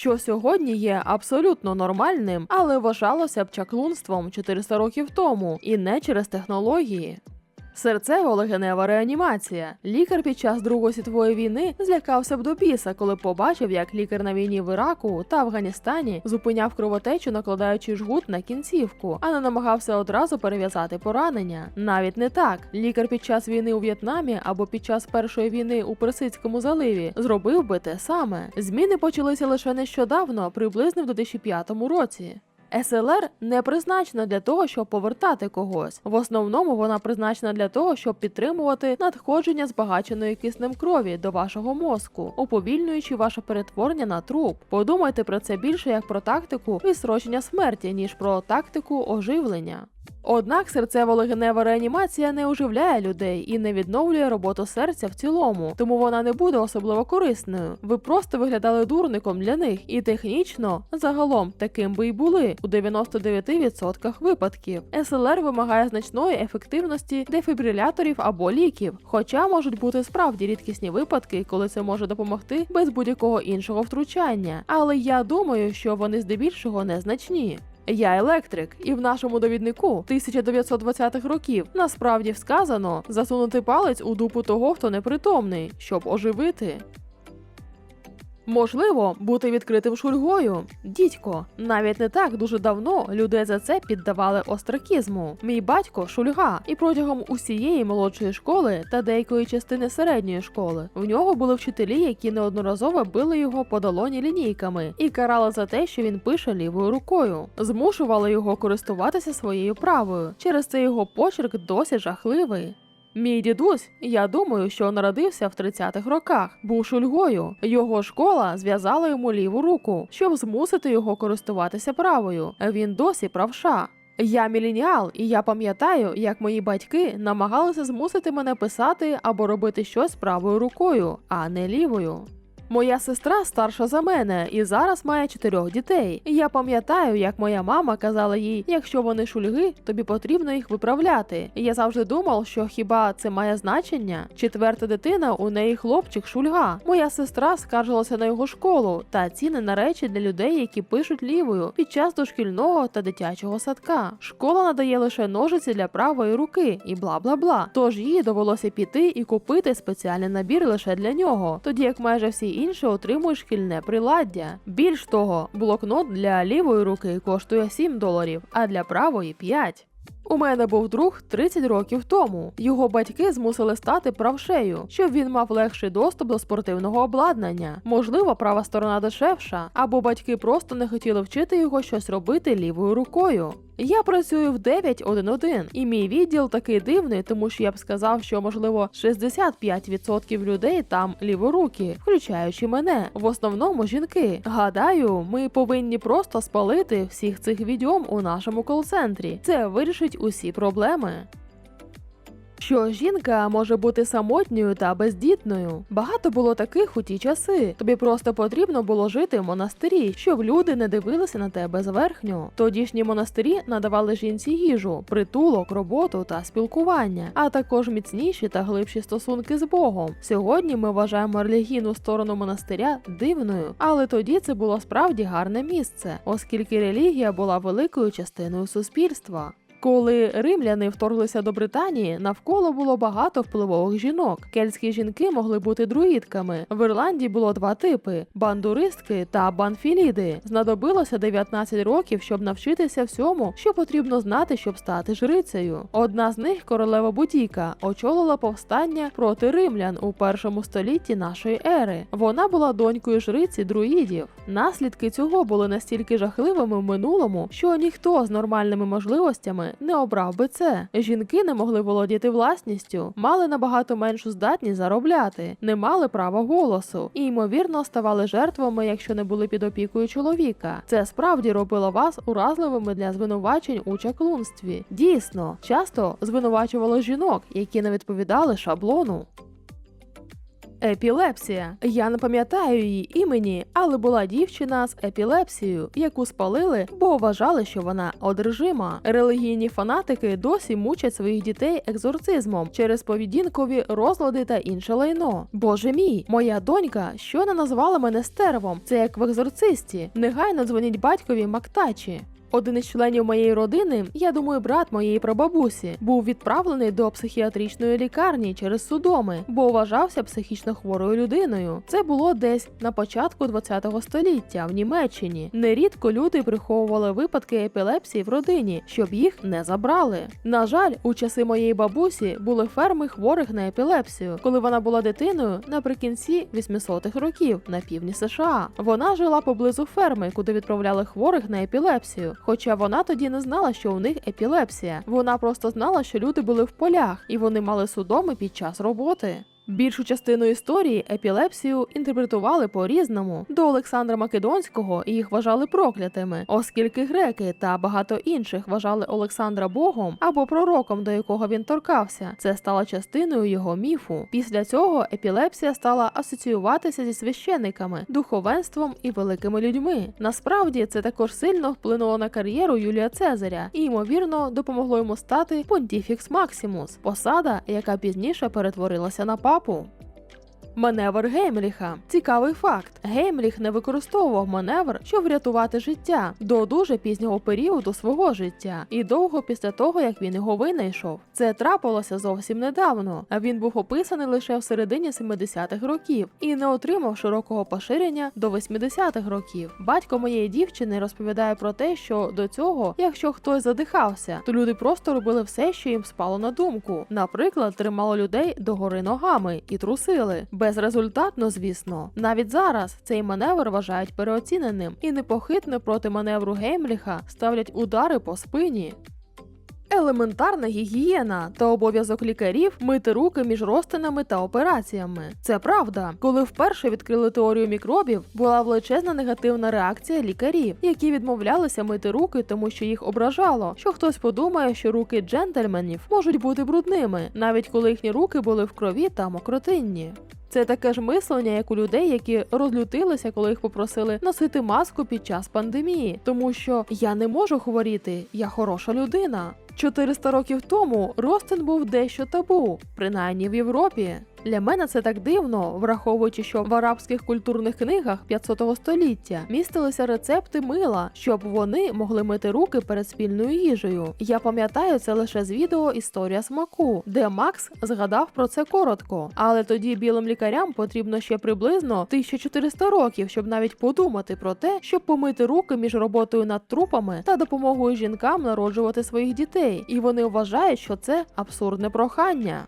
що сьогодні є абсолютно нормальним, але вважалося б чаклунством 400 років тому, і не через технології. Серцево-легенева реанімація. Лікар під час Другої світової війни злякався б до біса, коли побачив, як лікар на війні в Іраку та Афганістані зупиняв кровотечу, накладаючи жгут на кінцівку, а не намагався одразу перев'язати поранення. Навіть не так. Лікар під час війни у В'єтнамі або під час першої війни у Персидському заливі зробив би те саме. Зміни почалися лише нещодавно, приблизно в 2005 році. СЛР не призначена для того, щоб повертати когось. В основному вона призначена для того, щоб підтримувати надходження збагаченої киснем крові до вашого мозку, уповільнюючи ваше перетворення на труп. Подумайте про це більше як про тактику відсрочення смерті, ніж про тактику оживлення. Однак серцево-легенева реанімація не оживляє людей і не відновлює роботу серця в цілому, тому вона не буде особливо корисною. Ви просто виглядали дурником для них, і технічно загалом таким би й були у 99% випадків. СЛР вимагає значної ефективності дефібриляторів або ліків, хоча можуть бути справді рідкісні випадки, коли це може допомогти без будь-якого іншого втручання. Але я думаю, що вони здебільшого незначні. Я електрик, і в нашому довіднику 1920-х років насправді сказано засунути палець у дупу того, хто непритомний, щоб оживити. Можливо, бути відкритим шульгою. Дідько, навіть не так дуже давно людей за це піддавали остракізму. Мій батько шульга, і протягом усієї молодшої школи та деякої частини середньої школи в нього були вчителі, які неодноразово били його по долоні лінійками і карали за те, що він пише лівою рукою. Змушували його користуватися своєю правою. Через це його почерк досі жахливий. Мій дідусь, я думаю, що народився в 30-х роках, був шульгою. Його школа зв'язала йому ліву руку, щоб змусити його користуватися правою. Він досі правша. Я міленіал, і я пам'ятаю, як мої батьки намагалися змусити мене писати або робити щось правою рукою, а не лівою. Моя сестра старша за мене і зараз має чотирьох дітей. Я пам'ятаю, як моя мама казала їй, якщо вони шульги, тобі потрібно їх виправляти. Я завжди думав, що хіба це має значення? Четверта дитина у неї хлопчик шульга. Моя сестра скаржилася на його школу та ціни на речі для людей, які пишуть лівою під час дошкільного та дитячого садка. Школа надає лише ножиці для правої руки і бла бла бла. Тож їй довелося піти і купити спеціальний набір лише для нього, тоді як майже всі інші отримують шкільне приладдя. Більш того, блокнот для лівої руки коштує 7 доларів, а для правої 5. У мене був друг 30 років тому. Його батьки змусили стати правшею, щоб він мав легший доступ до спортивного обладнання. Можливо, права сторона дешевша, або батьки просто не хотіли вчити його щось робити лівою рукою. Я працюю в 911, і мій відділ такий дивний, тому що я б сказав, що можливо 65% людей там ліворукі, включаючи мене. В основному жінки. Гадаю, ми повинні просто спалити всіх цих відьом у нашому кол-центрі. Це вирішить усі проблеми. Що жінка може бути самотньою та бездітною. Багато було таких у ті часи. Тобі просто потрібно було жити в монастирі, щоб люди не дивилися на тебе зверхньо. Тодішні монастирі надавали жінці їжу, притулок, роботу та спілкування, а також міцніші та глибші стосунки з Богом. Сьогодні ми вважаємо релігійну сторону монастиря дивною, але тоді це було справді гарне місце, оскільки релігія була великою частиною суспільства. Коли римляни вторглися до Британії, навколо було багато впливових жінок. Кельтські жінки могли бути друїдками. В Ірландії було два типи: бандуристки та банфіліди. Знадобилося 19 років, щоб навчитися всьому, що потрібно знати, щоб стати жрицею. Одна з них, королева Будіка, очолила повстання проти римлян у першому столітті нашої ери. Вона була донькою жриці друїдів. Наслідки цього були настільки жахливими в минулому, що ніхто з нормальними можливостями не обрав би це. Жінки не могли володіти власністю, мали набагато меншу здатність заробляти, не мали права голосу і ймовірно ставали жертвами, якщо не були під опікою чоловіка. Це справді робило вас уразливими для звинувачень у чаклунстві. Дійсно, часто звинувачувало жінок, які не відповідали шаблону. Епілепсія. Я не пам'ятаю її імені, але була дівчина з епілепсією, яку спалили, бо вважали, що вона одержима. Релігійні фанатики досі мучать своїх дітей екзорцизмом через поведінкові розлади та інше лайно. Боже мій, моя донька щойно назвала мене стервом. Це як в екзорцисті. Негайно дзвоніть батькові Мактачі. Один із членів моєї родини, я думаю, брат моєї прабабусі, був відправлений до психіатричної лікарні через судоми, бо вважався психічно хворою людиною. Це було десь на початку ХХ століття в Німеччині. Нерідко люди приховували випадки епілепсії в родині, щоб їх не забрали. На жаль, у часи моєї бабусі були ферми хворих на епілепсію, коли вона була дитиною наприкінці 800-х років на півдні США. Вона жила поблизу ферми, куди відправляли хворих на епілепсію. Хоча вона тоді не знала, що у них епілепсія. Вона просто знала, що люди були в полях і вони мали судоми під час роботи. Більшу частину історії епілепсію інтерпретували по-різному. До Олександра Македонського їх вважали проклятими, оскільки греки та багато інших вважали Олександра Богом або пророком, до якого він торкався. Це стало частиною його міфу. Після цього епілепсія стала асоціюватися зі священниками, духовенством і великими людьми. Насправді це також сильно вплинуло на кар'єру Юлія Цезаря і, ймовірно, допомогло йому стати Понтіфікс Максимус, посада, яка пізніше перетворилася на папу. copo Маневр Геймліха. Цікавий факт. Геймліх не використовував маневр, щоб врятувати життя до дуже пізнього періоду свого життя і довго після того, як він його винайшов. Це трапилося зовсім недавно, а він був описаний лише в середині 70-х років і не отримав широкого поширення до 80-х років. Батько моєї дівчини розповідає про те, що до цього, якщо хтось задихався, то люди просто робили все, що їм спало на думку. Наприклад, тримало людей догори ногами і трусили. Безрезультатно, звісно. Навіть зараз цей маневр вважають переоціненим і непохитно проти маневру Геймліха ставлять удари по спині. Елементарна гігієна та обов'язок лікарів мити руки між розтинами та операціями. Це правда. Коли вперше відкрили теорію мікробів, була величезна негативна реакція лікарів, які відмовлялися мити руки, тому що їх ображало, що хтось подумає, що руки джентльменів можуть бути брудними, навіть коли їхні руки були в крові та мокротинні. Це таке ж мислення, як у людей, які розлютилися, коли їх попросили носити маску під час пандемії, тому що я не можу хворіти, я хороша людина. 400 років тому Ростин був дещо табу, принаймні в Європі. Для мене це так дивно, враховуючи, що в арабських культурних книгах 500 століття містилися рецепти мила, щоб вони могли мити руки перед спільною їжею. Я пам'ятаю це лише з відео Історія смаку, де Макс згадав про це коротко. Але тоді білим лікарям потрібно ще приблизно 1400 років, щоб навіть подумати про те, щоб помити руки між роботою над трупами та допомогою жінкам народжувати своїх дітей. І вони вважають, що це абсурдне прохання.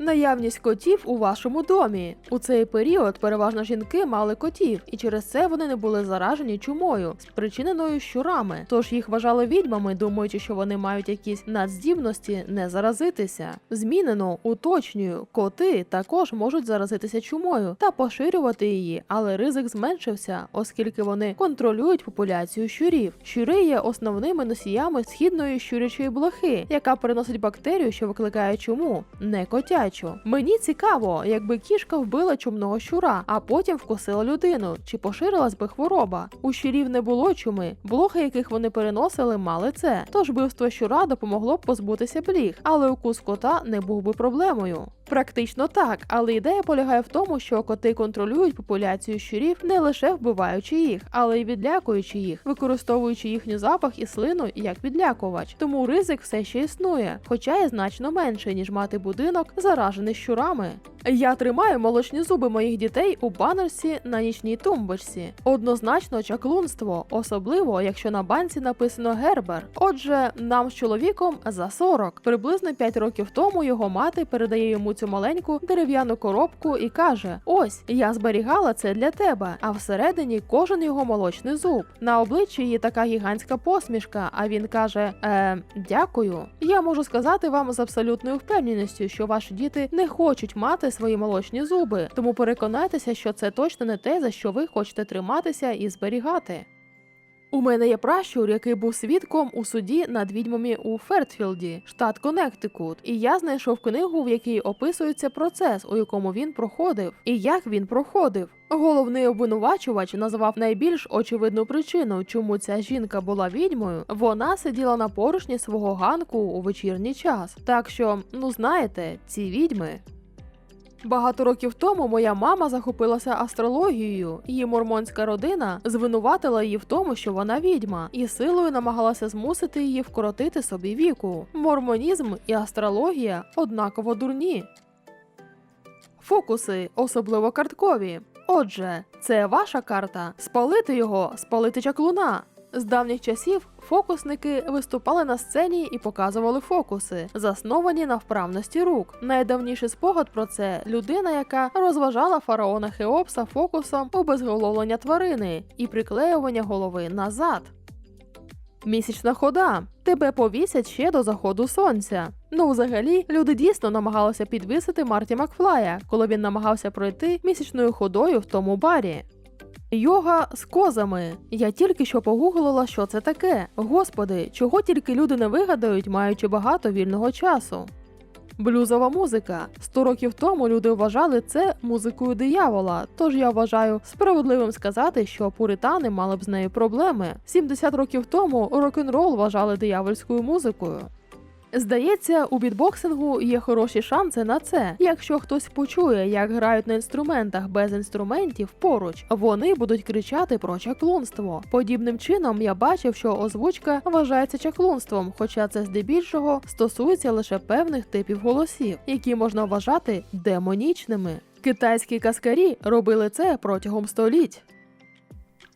Наявність котів у вашому домі. У цей період переважно жінки мали котів, і через це вони не були заражені чумою, спричиненою щурами. Тож їх вважали відьмами, думаючи, що вони мають якісь надздібності не заразитися. Змінено, уточнюю, коти також можуть заразитися чумою та поширювати її, але ризик зменшився, оскільки вони контролюють популяцію щурів. Щури є основними носіями східної щурячої блохи, яка переносить бактерію, що викликає чуму, не котячу. Мені цікаво, якби кішка вбила чумного щура, а потім вкусила людину, чи поширилась би хвороба. У щурів не було чуми, блохи, яких вони переносили, мали це. Тож вбивство щура допомогло б позбутися бліг, але укус кота не був би проблемою. Практично так, але ідея полягає в тому, що коти контролюють популяцію щурів не лише вбиваючи їх, але й відлякуючи їх, використовуючи їхній запах і слину як відлякувач. Тому ризик все ще існує, хоча і значно менше, ніж мати будинок, заражений щурами. Я тримаю молочні зуби моїх дітей у банерсі на нічній тумбочці. Однозначно чаклунство, особливо якщо на банці написано Гербер. Отже, нам з чоловіком за 40. Приблизно 5 років тому його мати передає йому цю маленьку дерев'яну коробку і каже: Ось я зберігала це для тебе. А всередині кожен його молочний зуб. На обличчі її така гігантська посмішка. А він каже: е, Дякую. Я можу сказати вам з абсолютною впевненістю, що ваші діти не хочуть мати свої молочні зуби, тому переконайтеся, що це точно не те, за що ви хочете триматися і зберігати. У мене є пращур, який був свідком у суді над відьмами у Фертфілді, штат Коннектикут, і я знайшов книгу, в якій описується процес, у якому він проходив, і як він проходив. Головний обвинувачувач назвав найбільш очевидну причину, чому ця жінка була відьмою. Вона сиділа на поручні свого ганку у вечірній час. Так що, ну знаєте, ці відьми Багато років тому моя мама захопилася астрологією. Її мормонська родина звинуватила її в тому, що вона відьма, і силою намагалася змусити її вкоротити собі віку. Мормонізм і астрологія однаково дурні. Фокуси, особливо карткові. Отже, це ваша карта. Спалити його, спалити чаклуна. З давніх часів фокусники виступали на сцені і показували фокуси, засновані на вправності рук. Найдавніший спогад про це людина, яка розважала фараона Хеопса фокусом обезголовлення тварини і приклеювання голови назад. Місячна хода. Тебе повісять ще до заходу сонця. Ну, взагалі, люди дійсно намагалися підвисити Марті Макфлая, коли він намагався пройти місячною ходою в тому барі. Йога з козами. Я тільки що погуглила, що це таке. Господи, чого тільки люди не вигадають, маючи багато вільного часу. Блюзова музика. Сто років тому люди вважали це музикою диявола. Тож я вважаю справедливим сказати, що пуритани мали б з нею проблеми. 70 років тому рок-н-рол вважали диявольською музикою. Здається, у бітбоксингу є хороші шанси на це. Якщо хтось почує, як грають на інструментах без інструментів поруч, вони будуть кричати про чаклунство. Подібним чином я бачив, що озвучка вважається чаклунством, хоча це здебільшого стосується лише певних типів голосів, які можна вважати демонічними. Китайські каскарі робили це протягом століть.